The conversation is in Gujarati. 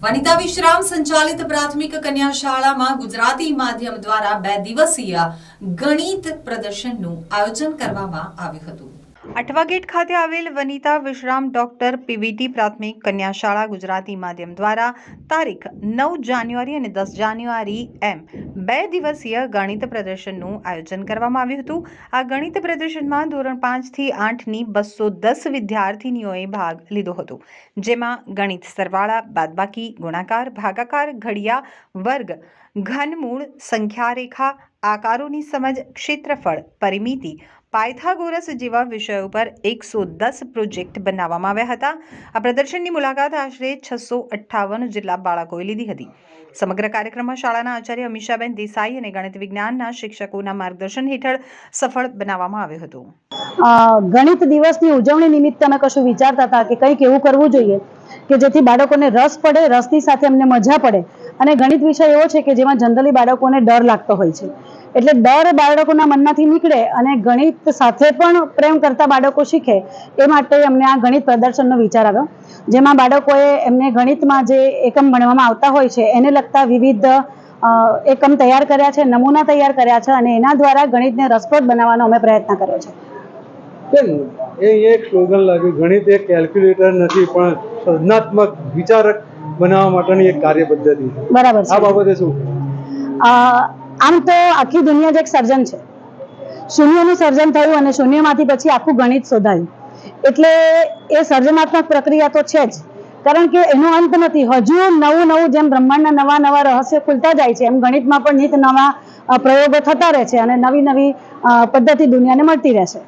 વનિતા વિશ્રામ સંચાલિત પ્રાથમિક કન્યા શાળામાં ગુજરાતી માધ્યમ દ્વારા બે દિવસીય ગણિત પ્રદર્શનનું આયોજન કરવામાં આવ્યું હતું. અઠવા ગેટ ખાતે આવેલ વનિતા વિશ્રામ ડોક્ટર પીવીટી પ્રાથમિક કન્યા શાળા ગુજરાતી માધ્યમ દ્વારા તારીખ નવ જાન્યુઆરી અને દસ જાન્યુઆરી એમ બે દિવસીય ગણિત પ્રદર્શનનું આયોજન કરવામાં આવ્યું હતું. આ ગણિત પ્રદર્શનમાં ધોરણ પાંચથી આઠની બસો દસ વિદ્યાર્થીનીઓએ ભાગ લીધો હતો. જેમાં ગણિત સરવાળા, બાદબાકી, ગુણાકાર, ભાગાકાર, ઘડિયા, વર્ગ, ઘનમૂળ સંખ્યા રેખા આકારોની સમજ, ક્ષેત્રફળ, પરિમિતિ, પાયથાગોરસ જેવા વિષયો પર એકસો દસ પ્રોજેક્ટ બનાવવામાં આવ્યા હતા. આ પ્રદર્શનની મુલાકાત આશરે છસો અઠ્ઠાવન જેટલા બાળકોએ લીધી હતી. સમગ્ર કાર્યક્રમમાં શાળાના આચાર્ય અમીષાબેન દેસાઈ અને ગણિત વિજ્ઞાનના શિક્ષકોના માર્ગદર્શન હેઠળ સફળ બનાવવામાં આવ્યો હતો. ગણિત દિવસની ઉજવણી નિમિત્તે અમે કશું વિચારતા હતા કે કંઈક એવું કરવું જોઈએ. કે જેથી બાળકોને રસ પડે, રસની સાથે એમને મજા પડે. અને ગણિત વિષય એવો છે કે જેમાં જનરલી બાળકોને ડર લાગતો હોય છે. એટલે ડર બાળકોના મનમાંથી નીકળે અને ગણિત સાથે પણ પ્રેમ કરતા બાળકો શીખે, એ માટે અમને આ ગણિત પ્રદર્શનનો વિચાર આવ્યો. જેમાં બાળકોએ એમને ગણિતમાં જે એકમ ભણવામાં આવતા હોય છે, એને લગતા વિવિધ એકમ તૈયાર કર્યા છે, નમૂના તૈયાર કર્યા છે અને એના દ્વારા ગણિતને રસપ્રદ બનાવવાનો અમે પ્રયત્ન કર્યો છે. બેન એ એક સ્લોગન લાગ્યું. ગણિત એક કેલ્ક્યુલેટર નથી પણ સર્જનાત્મક વિચારક બનાવવા માટેની એક કાર્ય પદ્ધતિ છે. બરાબર આ બાબતે શું? આમ તો આખી દુનિયા જ એક સર્જન છે. શૂન્યનું સર્જન થયું અને શૂન્યમાંથી પછી આખું ગણિત શોધાયું. એટલે એ સર્જનાત્મક પ્રક્રિયા તો છે જ. કારણ કે એનો અંત નથી. હજુ નવું નવું જેમ બ્રહ્માંડના નવા નવા રહસ્ય ખુલતા જાય છે એમ ગણિતમાં પણ નિત નવા પ્રયોગો થતા રહે છે અને નવી નવી પદ્ધતિ દુનિયાને મળતી રહેશે